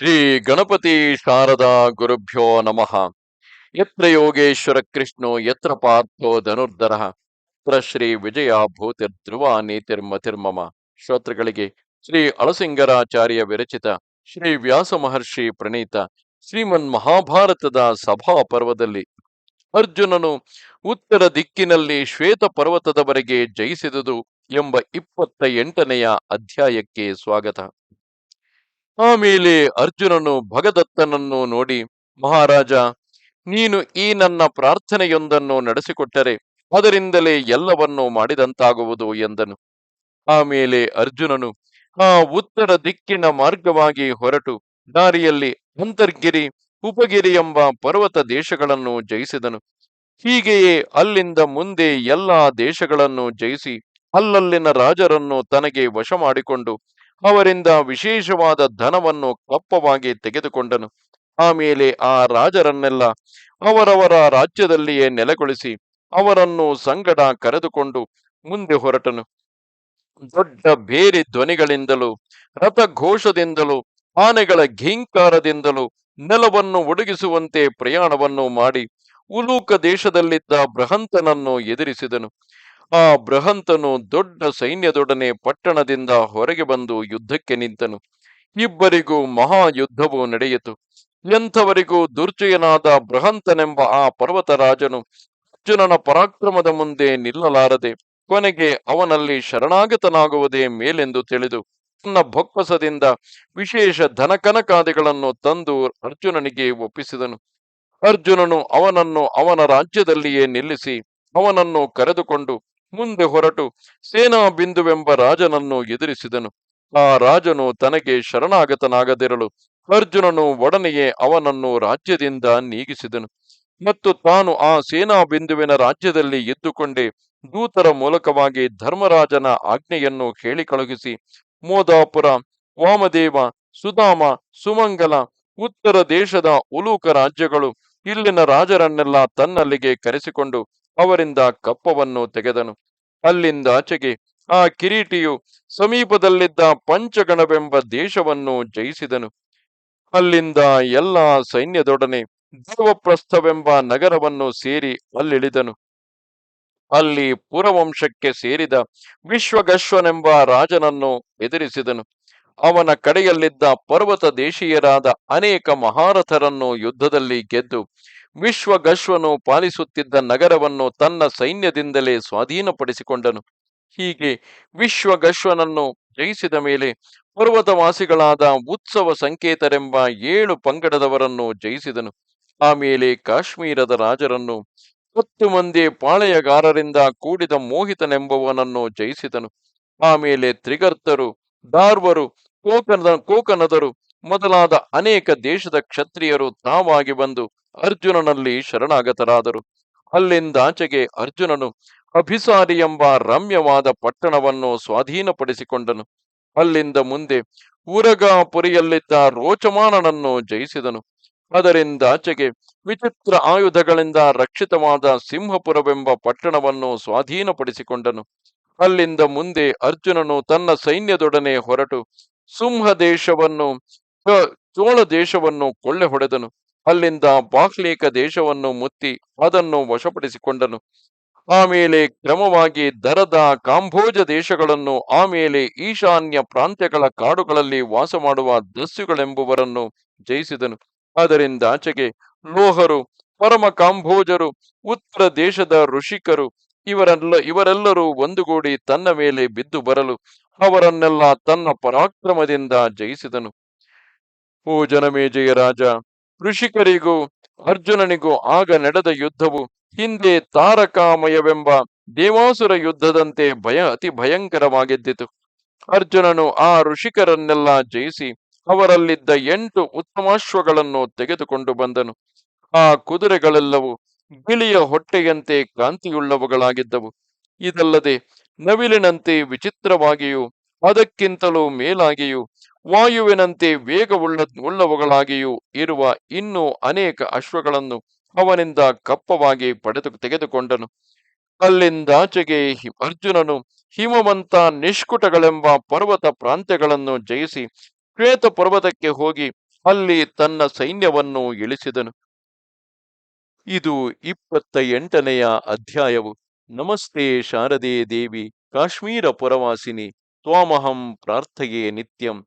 ಶ್ರೀ ಗಣಪತಿ ಶಾರದಾ ಗುರುಭ್ಯೋ ನಮಃ. ಯತ್ರ ಯೋಗೇಶ್ವರ ಕೃಷ್ಣೋ, ಯತ್ರ ಪಾರ್ಥೋ ಧನುರ್ಧರ. ತ್ರ ಶ್ರೀ ವಿಜಯ ಭೂತಿರ್ಧ್ರುವ ನೀತಿರ್ಮತಿರ್ಮಮ ಶ್ರೋತೃಗಳಿಗೆ ಶ್ರೀ ಅಳಸಿಂಗರಾಚಾರ್ಯ ವಿರಚಿತ ಶ್ರೀ ವ್ಯಾಸ ಮಹರ್ಷಿ ಪ್ರಣೀತ ಶ್ರೀಮನ್ ಮಹಾಭಾರತದ ಸಭಾ ಪರ್ವದಲ್ಲಿ ಅರ್ಜುನನು ಉತ್ತರ ದಿಕ್ಕಿನಲ್ಲಿ ಶ್ವೇತ ಪರ್ವತದವರೆಗೆ ಜಯಿಸಿದುದು ಎಂಬ ಇಪ್ಪತ್ತ ಎಂಟನೆಯ ಅಧ್ಯಾಯಕ್ಕೆ ಸ್ವಾಗತ. ಆಮೇಲೆ ಅರ್ಜುನನು ಭಗದತ್ತನನ್ನು ನೋಡಿ, ಮಹಾರಾಜ, ನೀನು ಈ ನನ್ನ ಪ್ರಾರ್ಥನೆಯೊಂದನ್ನು ನಡೆಸಿಕೊಟ್ಟರೆ ಅದರಿಂದಲೇ ಎಲ್ಲವನ್ನೂ ಮಾಡಿದಂತಾಗುವುದು ಎಂದನು. ಆಮೇಲೆ ಅರ್ಜುನನು ಆ ಉತ್ತರ ದಿಕ್ಕಿನ ಮಾರ್ಗವಾಗಿ ಹೊರಟು, ದಾರಿಯಲ್ಲಿ ಅಂತರ್ಗಿರಿ, ಉಪಗಿರಿ ಎಂಬ ಪರ್ವತ ದೇಶಗಳನ್ನು ಜಯಿಸಿದನು. ಹೀಗೆಯೇ ಅಲ್ಲಿಂದ ಮುಂದೆ ಎಲ್ಲಾ ದೇಶಗಳನ್ನು ಜಯಿಸಿ, ಅಲ್ಲಲ್ಲಿನ ರಾಜರನ್ನು ತನಗೆ ವಶ ಮಾಡಿಕೊಂಡು ಅವರಿಂದ ವಿಶೇಷವಾದ ಧನವನ್ನು ಕಪ್ಪವಾಗಿ ತೆಗೆದುಕೊಂಡನು. ಆಮೇಲೆ ಆ ರಾಜರನ್ನೆಲ್ಲ ಅವರವರ ರಾಜ್ಯದಲ್ಲಿಯೇ ನೆಲೆಗೊಳಿಸಿ ಅವರನ್ನು ಸಂಗಡ ಕರೆದುಕೊಂಡು ಮುಂದೆ ಹೊರಟನು. ದೊಡ್ಡ ಬೇರೆ ಧ್ವನಿಗಳಿಂದಲೂ, ರಥಘೋಷದಿಂದಲೂ, ಆನೆಗಳ ಘೀಂಕಾರದಿಂದಲೂ ನೆಲವನ್ನು ಒಡಗಿಸುವಂತೆ ಪ್ರಯಾಣವನ್ನು ಮಾಡಿ ಉಲೂಕ ದೇಶದಲ್ಲಿದ್ದ ಬೃಹಂತನನ್ನು ಎದುರಿಸಿದನು. ಆ ಬೃಹಂತನು ದೊಡ್ಡ ಸೈನ್ಯದೊಡನೆ ಪಟ್ಟಣದಿಂದ ಹೊರಗೆ ಬಂದು ಯುದ್ಧಕ್ಕೆ ನಿಂತನು. ಇಬ್ಬರಿಗೂ ಮಹಾಯುದ್ಧವು ನಡೆಯಿತು. ಎಂಥವರಿಗೂ ದುರ್ಜಯನಾದ ಬೃಹಂತನೆಂಬ ಆ ಪರ್ವತರಾಜನು ಅರ್ಜುನನ ಪರಾಕ್ರಮದ ಮುಂದೆ ನಿಲ್ಲಲಾರದೆ ಕೊನೆಗೆ ಅವನಲ್ಲಿ ಶರಣಾಗತನಾಗುವುದೇ ಮೇಲೆಂದು ತಿಳಿದು ತನ್ನ ಭೊಕ್ಕಸದಿಂದ ವಿಶೇಷ ಧನಕನಕಾದಿಗಳನ್ನು ತಂದು ಅರ್ಜುನನಿಗೆ ಒಪ್ಪಿಸಿದನು. ಅರ್ಜುನನು ಅವನನ್ನು ಅವನ ರಾಜ್ಯದಲ್ಲಿಯೇ ನಿಲ್ಲಿಸಿ ಅವನನ್ನು ಕರೆದುಕೊಂಡು ಮುಂದೆ ಹೊರಟು ಸೇನಾ ಬಿಂದುವೆಂಬ ರಾಜನನ್ನು ಎದುರಿಸಿದನು. ಆ ರಾಜನು ತನಗೆ ಶರಣಾಗತನಾಗದಿರಲು ಅರ್ಜುನನು ಒಡನೆಯೇ ಅವನನ್ನು ರಾಜ್ಯದಿಂದ ನೀಗಿಸಿದನು. ಮತ್ತು ತಾನು ಆ ಸೇನಾ ಬಿಂದುವಿನ ರಾಜ್ಯದಲ್ಲಿ ಇದ್ದುಕೊಂಡೇ ದೂತರ ಮೂಲಕವಾಗಿ ಧರ್ಮರಾಜನ ಆಜ್ಞೆಯನ್ನು ಹೇಳಿ ಕಳುಹಿಸಿ ಮೋದಾಪುರ, ವಾಮದೇವ, ಸುಧಾಮ, ಸುಮಂಗಲ, ಉತ್ತರ ದೇಶದ ಉಲೂಕ ರಾಜ್ಯಗಳು ಇಲ್ಲಿನ ರಾಜರನ್ನೆಲ್ಲ ತನ್ನಲ್ಲಿಗೆ ಕರೆಸಿಕೊಂಡು ಅವರಿಂದ ಕಪ್ಪವನ್ನು ತೆಗೆದನು. ಅಲ್ಲಿಂದ ಆಚೆಗೆ ಆ ಕಿರೀಟಿಯು ಸಮೀಪದಲ್ಲಿದ್ದ ಪಂಚಗಣವೆಂಬ ದೇಶವನ್ನು ಜಯಿಸಿದನು. ಅಲ್ಲಿಂದ ಎಲ್ಲ ಸೈನ್ಯದೊಡನೆ ದೇವಪ್ರಸ್ಥವೆಂಬ ನಗರವನ್ನು ಸೇರಿ ಅಲ್ಲಿಳಿದನು. ಅಲ್ಲಿ ಪುರವಂಶಕ್ಕೆ ಸೇರಿದ ವಿಶ್ವಗಶ್ವನೆಂಬ ರಾಜನನ್ನು ಎದುರಿಸಿದನು. ಅವನ ಕಡೆಯಲ್ಲಿದ್ದ ಪರ್ವತ ದೇಶೀಯರಾದ ಅನೇಕ ಮಹಾರಥರನ್ನು ಯುದ್ಧದಲ್ಲಿ ಗೆದ್ದು ವಿಶ್ವಗಶ್ವನು ಪಾಲಿಸುತ್ತಿದ್ದ ನಗರವನ್ನು ತನ್ನ ಸೈನ್ಯದಿಂದಲೇ ಸ್ವಾಧೀನಪಡಿಸಿಕೊಂಡನು. ಹೀಗೆ ವಿಶ್ವಗಶ್ವನನ್ನು ಜಯಿಸಿದ ಮೇಲೆ ಪರ್ವತವಾಸಿಗಳಾದ ಉತ್ಸವ ಸಂಕೇತರೆಂಬ ಏಳು ಪಂಗಡದವರನ್ನು ಜಯಿಸಿದನು. ಆಮೇಲೆ ಕಾಶ್ಮೀರದ ರಾಜರನ್ನು ಹತ್ತು ಮಂದಿ ಪಾಳೆಯಗಾರರಿಂದ ಕೂಡಿದ ಮೋಹಿತನೆಂಬುವನನ್ನು ಜಯಿಸಿದನು. ಆಮೇಲೆ ತ್ರಿಗರ್ತರು ದಾರ್ವರು ಕೋಕನದ, ಕೋಕನದರು ಮೊದಲಾದ ಅನೇಕ ದೇಶದ ಕ್ಷತ್ರಿಯರು ತಾವಾಗಿ ಬಂದು ಅರ್ಜುನನಲ್ಲಿ ಶರಣಾಗತರಾದರು. ಅಲ್ಲಿಂದಾಚೆಗೆ ಅರ್ಜುನನು ಅಭಿಸಾರಿ ಎಂಬ ರಮ್ಯವಾದ ಪಟ್ಟಣವನ್ನು ಸ್ವಾಧೀನಪಡಿಸಿಕೊಂಡನು. ಅಲ್ಲಿಂದ ಮುಂದೆ ಉರಗಾಪುರಿಯಲ್ಲಿದ್ದ ರೋಚಮಾನನನ್ನು ಜಯಿಸಿದನು. ಅದರಿಂದಾಚೆಗೆ ವಿಚಿತ್ರ ಆಯುಧಗಳಿಂದ ರಕ್ಷಿತವಾದ ಸಿಂಹಪುರವೆಂಬ ಪಟ್ಟಣವನ್ನು ಸ್ವಾಧೀನಪಡಿಸಿಕೊಂಡನು. ಅಲ್ಲಿಂದ ಮುಂದೆ ಅರ್ಜುನನು ತನ್ನ ಸೈನ್ಯದೊಡನೆ ಹೊರಟು ಸಿಂಹ ದೇಶವನ್ನು ಚೋಳ ದೇಶವನ್ನು ಕೊಳ್ಳೆ ಹೊಡೆದನು. ಅಲ್ಲಿಂದ ಬಾಹ್ಲೇಕ ದೇಶವನ್ನು ಮುತ್ತಿ ಅದನ್ನು ವಶಪಡಿಸಿಕೊಂಡನು. ಆಮೇಲೆ ಕ್ರಮವಾಗಿ ದರದ ಕಾಂಬೋಜ ದೇಶಗಳನ್ನು ಆಮೇಲೆ ಈಶಾನ್ಯ ಪ್ರಾಂತ್ಯಗಳ ಕಾಡುಗಳಲ್ಲಿ ವಾಸ ಮಾಡುವ ದಸ್ಯುಗಳೆಂಬುವರನ್ನು ಜಯಿಸಿದನು ಅದರಿಂದಾಚೆಗೆ ಲೋಹರು, ಪರಮ ಕಾಂಬೋಜರು ಉತ್ತರ ದೇಶದ ಋಷಿಕರು, ಇವರೆಲ್ಲ, ಇವರೆಲ್ಲರೂ ಒಂದುಗೂಡಿ ತನ್ನ ಮೇಲೆ ಬಿದ್ದು ಬರಲು ಅವರನ್ನೆಲ್ಲ ತನ್ನ ಪರಾಕ್ರಮದಿಂದ ಜಯಿಸಿದನು. ಓ ಜನಮೇಜಯ ರಾಜ, ಋಷಿಕರಿಗೂ ಅರ್ಜುನನಿಗೂ ಆಗ ನಡೆದ ಯುದ್ಧವು ಹಿಂದೆ ತಾರಕಾಮಯವೆಂಬ ದೇವಾಸುರ ಯುದ್ಧದಂತೆ ಭಯ ಅತಿ ಭಯಂಕರವಾಗಿದ್ದಿತು. ಅರ್ಜುನನು ಆ ಋಷಿಕರನ್ನೆಲ್ಲ ಜಯಿಸಿ ಅವರಲ್ಲಿದ್ದ ಎಂಟು ಉತ್ತಮಾಶ್ವಗಳನ್ನು ತೆಗೆದುಕೊಂಡು ಬಂದನು. ಆ ಕುದುರೆಗಳೆಲ್ಲವೂ ಬಿಳಿಯ ಹೊಟ್ಟೆಯಂತೆ ಕಾಂತಿಯುಳ್ಳವುಗಳಾಗಿದ್ದವು. ಇದಲ್ಲದೆ ನವಿಲಿನಂತೆ ವಿಚಿತ್ರವಾಗಿಯೂ, ಅದಕ್ಕಿಂತಲೂ ಮೇಲಾಗಿಯೂ ವಾಯುವಿನಂತೆ ವೇಗವುಳ್ಳ, ಉಳ್ಳವುಗಳಾಗಿಯೂ ಇರುವ ಇನ್ನೂ ಅನೇಕ ಅಶ್ವಗಳನ್ನು ಅವನಿಂದ ಕಪ್ಪವಾಗಿ ಪಡೆದು, ತೆಗೆದುಕೊಂಡನು. ಅಲ್ಲಿಂದಾಚೆಗೆ ಅರ್ಜುನನು ಹಿಮವಂತ ನಿಷ್ಕುಟಗಳೆಂಬ ಪರ್ವತ ಪ್ರಾಂತ್ಯಗಳನ್ನು ಜಯಿಸಿ ಶ್ವೇತ ಪರ್ವತಕ್ಕೆ ಹೋಗಿ ಅಲ್ಲಿ ತನ್ನ ಸೈನ್ಯವನ್ನು ಇಳಿಸಿದನು. ಇದು ಇಪ್ಪತ್ತ ಎಂಟನೆಯ ಅಧ್ಯಾಯವು. ನಮಸ್ತೆ ಶಾರದೆ ದೇವಿ, ಕಾಶ್ಮೀರ ಪುರವಾಸಿನಿ, ತ್ವಾಮಹಂ ಪ್ರಾರ್ಥೆಯೇ ನಿತ್ಯಂ.